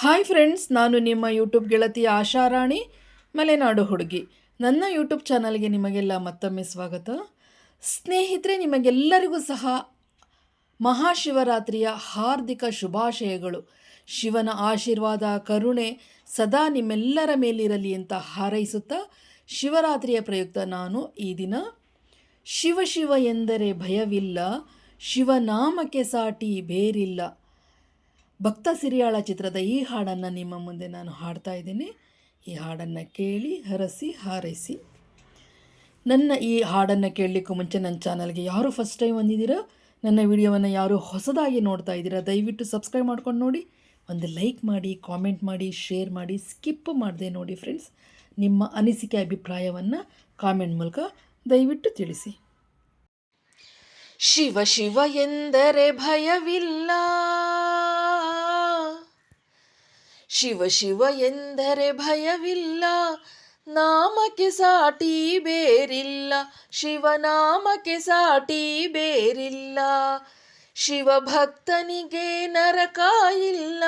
Hi friends, ನಾನು ನಿಮ್ಮ YouTube ಗೆಳತಿ ಆಶಾರಾಣಿ ಮಲೆನಾಡು ಹುಡುಗಿ. ನನ್ನ ಯೂಟ್ಯೂಬ್ ಚಾನಲ್ಗೆ ನಿಮಗೆಲ್ಲ ಮತ್ತೊಮ್ಮೆ ಸ್ವಾಗತ. ಸ್ನೇಹಿತರೆ, ನಿಮಗೆಲ್ಲರಿಗೂ ಸಹ ಮಹಾಶಿವರಾತ್ರಿಯ ಹಾರ್ದಿಕ ಶುಭಾಶಯಗಳು. ಶಿವನ ಆಶೀರ್ವಾದ, ಕರುಣೆ ಸದಾ ನಿಮ್ಮೆಲ್ಲರ ಮೇಲಿರಲಿ ಅಂತ ಹಾರೈಸುತ್ತಾ ಶಿವರಾತ್ರಿಯ ಪ್ರಯುಕ್ತ ನಾನು ಈ ದಿನ. ಶಿವ ಶಿವ ಎಂದರೆ ಭಯವಿಲ್ಲ, ಶಿವನಾಮಕ್ಕೆ ಸಾಟಿ ಬೇರಿಲ್ಲ. ಭಕ್ತ ಸಿರಿಯಾಳ ಚಿತ್ರದ ಈ ಹಾಡನ್ನು ನಿಮ್ಮ ಮುಂದೆ ನಾನು ಹಾಡ್ತಾ ಇದ್ದೀನಿ. ಈ ಹಾಡನ್ನು ಕೇಳಿ, ಹರಸಿ, ಹಾರೈಸಿ. ನನ್ನ ಈ ಹಾಡನ್ನು ಕೇಳಲಿಕ್ಕೂ ಮುಂಚೆ ನನ್ನ ಚಾನಲ್ಗೆ ಯಾರು ಫಸ್ಟ್ ಟೈಮ್ ಬಂದಿದ್ದೀರಾ? ನನ್ನ ವಿಡಿಯೋವನ್ನು ಯಾರು ಹೊಸದಾಗಿ ನೋಡ್ತಾ ಇದ್ದೀರಾ? ದಯವಿಟ್ಟು ಸಬ್ಸ್ಕ್ರೈಬ್ ಮಾಡ್ಕೊಂಡು ನೋಡಿ. ಒಂದು ಲೈಕ್ ಮಾಡಿ ಕಾಮೆಂಟ್ ಮಾಡಿ ಶೇರ್ ಮಾಡಿ ಸ್ಕಿಪ್ ಮಾಡಿದೆ ನೋಡಿ ಫ್ರೆಂಡ್ಸ್ ನಿಮ್ಮ ಅನಿಸಿಕೆ ಅಭಿಪ್ರಾಯವನ್ನು ಕಾಮೆಂಟ್ ಮೂಲಕ ದಯವಿಟ್ಟು ತಿಳಿಸಿ. ಶಿವ ಶಿವ ಎಂದರೆ ಭಯವಿಲ್ಲ. ಶಿವ ಶಿವ ಎಂದರೆ ಭಯವಿಲ್ಲ, ನಾಮಕ್ಕೆ ಸಾಟಿ ಬೇರಿಲ್ಲ ಶಿವನಾಮಕ್ಕೆ ಸಾಟಿ ಬೇರಿಲ್ಲ, ಶಿವ ಭಕ್ತನಿಗೆ ನರಕ ಇಲ್ಲ,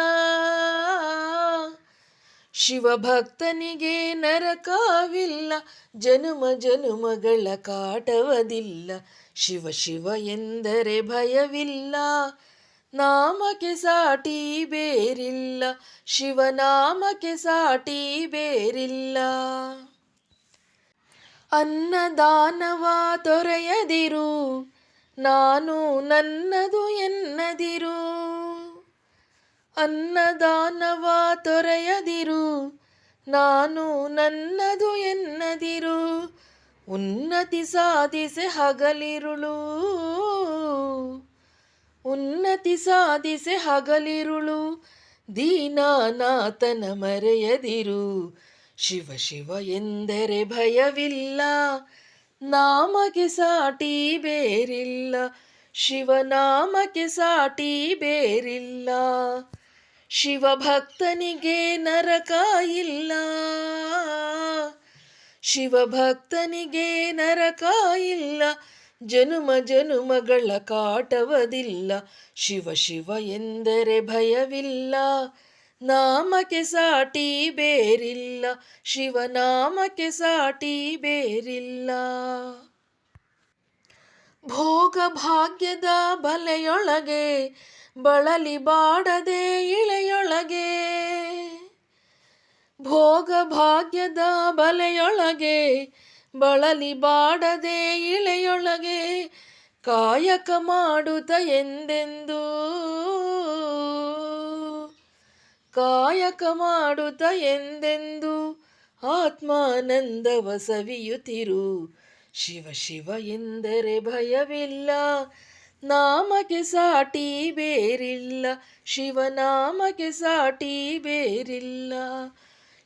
ಶಿವ ಭಕ್ತನಿಗೆ ನರಕವಿಲ್ಲ, ಜನುಮ ಜನುಮಗಳ ಕಾಟವದಿಲ್ಲ, ಶಿವ ಶಿವ ಎಂದರೆ ಭಯವಿಲ್ಲ. ನಾಮಕ್ಕೆ ಸಾಟಿ ಬೇರಿಲ್ಲ, ಶಿವನಾಮಕ್ಕೆ ಸಾಟಿ ಬೇರಿಲ್ಲ. ಅನ್ನದಾನವ ತೊರೆಯದಿರು, ನಾನು ನನ್ನದು ಎನ್ನದಿರು. ಅನ್ನದಾನವ ತೊರೆಯದಿರು, ನಾನು ನನ್ನದು ಎನ್ನದಿರು. ಉನ್ನತಿ ಸಾಧಿಸೆ ಹಗಲಿರುಳು. ಉನ್ನತಿ ಸಾಧಿಸೆ ಹಗಲಿರುಳು, ದೀನಾನಾಥನ ಮರೆಯದಿರು. ಶಿವ ಶಿವ ಎಂದರೆ ಭಯವಿಲ್ಲ, ನಾಮಕ್ಕೆ ಸಾಟಿ ಬೇರಿಲ್ಲ. ಶಿವನಾಮಕ್ಕೆ ಸಾಟಿ ಬೇರಿಲ್ಲ, ಶಿವ ಭಕ್ತನಿಗೆ ನರಕ ಇಲ್ಲ. ಶಿವ ಭಕ್ತನಿಗೆ ನರಕ ಇಲ್ಲ ಜನುಮ ಜನುಮಗಳ ಕಾಟವದಿಲ್ಲ. ಶಿವ ಶಿವ ಎಂದರೆ ಭಯವಿಲ್ಲ. ನಾಮಕ್ಕೆ ಸಾಟಿ ಬೇರಿಲ್ಲ. ಶಿವನಾಮಕ್ಕೆ ಸಾಟಿ ಬೇರಿಲ್ಲ. ಭೋಗ ಭಾಗ್ಯದ ಬಲೆಯೊಳಗೆ, ಬಳಲಿ ಬಾಡದೆ ಇಳೆಯೊಳಗೆ. ಭೋಗ ಭಾಗ್ಯದ ಬಲೆಯೊಳಗೆ ಬಳಲಿ ಬಾಡದೆ ಇಳೆಯೊಳಗೆ ಕಾಯಕ ಮಾಡುತ್ತ ಎಂದೆಂದು? ಕಾಯಕ ಮಾಡುತ್ತ ಎಂದೆಂದು? ಆತ್ಮಾನಂದವ ಸವಿಯುತ್ತಿರು ಶಿವ ಶಿವ ಎಂದರೆ ಭಯವಿಲ್ಲ, ನಾಮಕ್ಕೆ ಸಾಟಿ ಬೇರಿಲ್ಲ. ಶಿವನಾಮಕ್ಕೆ ಸಾಟಿ ಬೇರಿಲ್ಲ.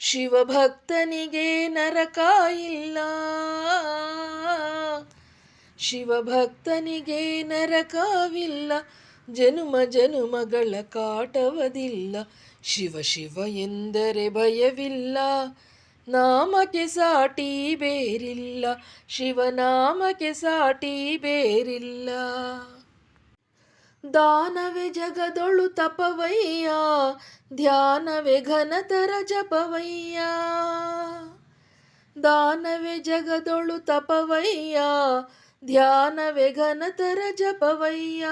ಶಿವಭಕ್ತನಿಗೆ ನರಕ ಇಲ್ಲ. ಶಿವಭಕ್ತನಿಗೆ ನರಕವಿಲ್ಲ. ಜನುಮ ಜನುಮಗಳ ಕಾಟವದಿಲ್ಲ. ಶಿವ ಶಿವ ಎಂದರೆ ಭಯವಿಲ್ಲ. ನಾಮಕ್ಕೆ ಸಾಟಿ ಬೇರಿಲ್ಲ. ಶಿವನಾಮಕ್ಕೆ ಸಾಟಿ ಬೇರಿಲ್ಲ. ದಾನವೇ ಜಗದೊಳು ತಪವಯ್ಯ, ಧ್ಯಾನವೇ ಘನತರ ಜಪವಯ್ಯ. ದಾನವೇ ಜಗದೊಳು ತಪವಯ್ಯ, ಧ್ಯಾನವೇ ಘನತರ ಜಪವಯ್ಯ.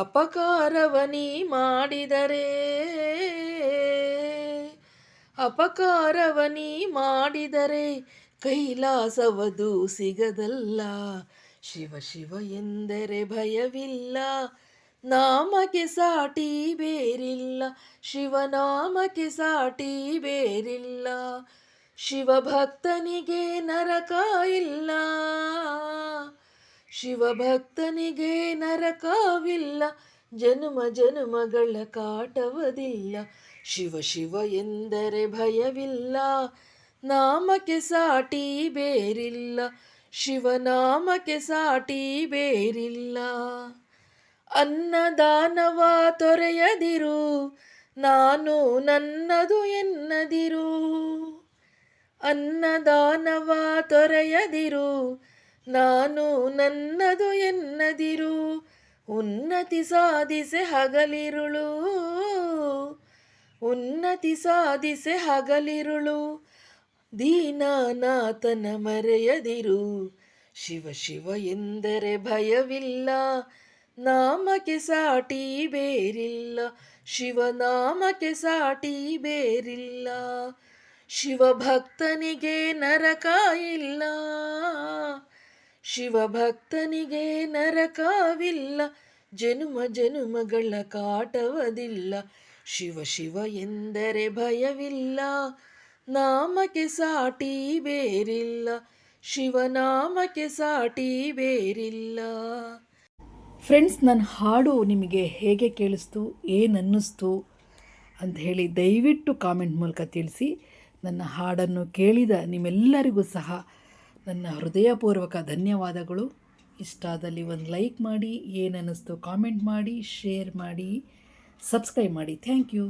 ಅಪಕಾರವನಿ ಮಾಡಿದರೆ ಅಪಕಾರವನಿ ಮಾಡಿದರೆ ಕೈಲಾಸವದು ಸಿಗದಲ್ಲ. ಶಿವ ಶಿವ ಎಂದರೆ ಭಯವಿಲ್ಲ, ನಾಮಕ್ಕೆ ಸಾಟಿ ಬೇರಿಲ್ಲ ಶಿವನಾಮಕ್ಕೆ ಸಾಟಿ ಬೇರಿಲ್ಲ ಶಿವಭಕ್ತನಿಗೆ ನರಕ ಇಲ್ಲ ಶಿವಭಕ್ತನಿಗೆ ನರಕವಿಲ್ಲ, ಜನುಮ ಜನುಮಗಳ ಕಾಟವದಿಲ್ಲ, ಶಿವ ಶಿವ ಎಂದರೆ ಭಯವಿಲ್ಲ, ನಾಮಕ್ಕೆ ಸಾಟಿ ಬೇರಿಲ್ಲ ಶಿವನಾಮಕ್ಕೆ ಸಾಟಿ ಬೇರಿಲ್ಲ. ಅನ್ನದಾನವ ತೊರೆಯದಿರು, ನಾನು ನನ್ನದು ಎನ್ನದಿರು. ಅನ್ನದಾನವ ತೊರೆಯದಿರು, ನಾನು ನನ್ನದು ಎನ್ನದಿರು. ಉನ್ನತಿ ಸಾಧಿಸೆ ಹಗಲಿರುಳು, ಉನ್ನತಿ ಸಾಧಿಸೆ ಹಗಲಿರುಳು. ದೀನಾನಾಥನ ಮರೆಯದಿರು. ಶಿವ ಶಿವ ಎಂದರೆ ಭಯವಿಲ್ಲ, ನಾಮಕ್ಕೆ ಸಾಟಿ ಬೇರಿಲ್ಲ. ಶಿವನಾಮಕ್ಕೆ ಸಾಟಿ ಬೇರಿಲ್ಲ ಶಿವಭಕ್ತನಿಗೆ ನರಕ ಇಲ್ಲ. ಶಿವಭಕ್ತನಿಗೆ ನರಕವಿಲ್ಲ ಜನುಮ ಜನುಮಗಳ ಕಾಟವದಿಲ್ಲ. ಶಿವ ಶಿವ ಎಂದರೆ ಭಯವಿಲ್ಲ ನಾಮಕ್ಕೆ ಸಾಟಿ ಬೇರಿಲ್ಲ, ಶಿವನಾಮಕ್ಕೆ ಸಾಟಿ ಬೇರಿಲ್ಲ. ಫ್ರೆಂಡ್ಸ್ ನನ್ನ ಹಾಡು ನಿಮಗೆ ಹೇಗೆ ಕೇಳಿಸ್ತು, ಏನನ್ನಿಸ್ತು ಅಂತ ಹೇಳಿ ದಯವಿಟ್ಟು ಕಾಮೆಂಟ್ ಮೂಲಕ ತಿಳಿಸಿ. ನನ್ನ ಹಾಡನ್ನು ಕೇಳಿದ ನಿಮ್ಮೆಲ್ಲರಿಗೂ ಸಹ ನನ್ನ ಹೃದಯಪೂರ್ವಕ ಧನ್ಯವಾದಗಳು. ಇಷ್ಟ ಆದಲ್ಲಿ ಒಂದು ಲೈಕ್ ಮಾಡಿ, ಏನನ್ನಿಸ್ತು ಕಾಮೆಂಟ್ ಮಾಡಿ ಶೇರ್ ಮಾಡಿ ಸಬ್ಸ್ಕ್ರೈಬ್ ಮಾಡಿ. Thank you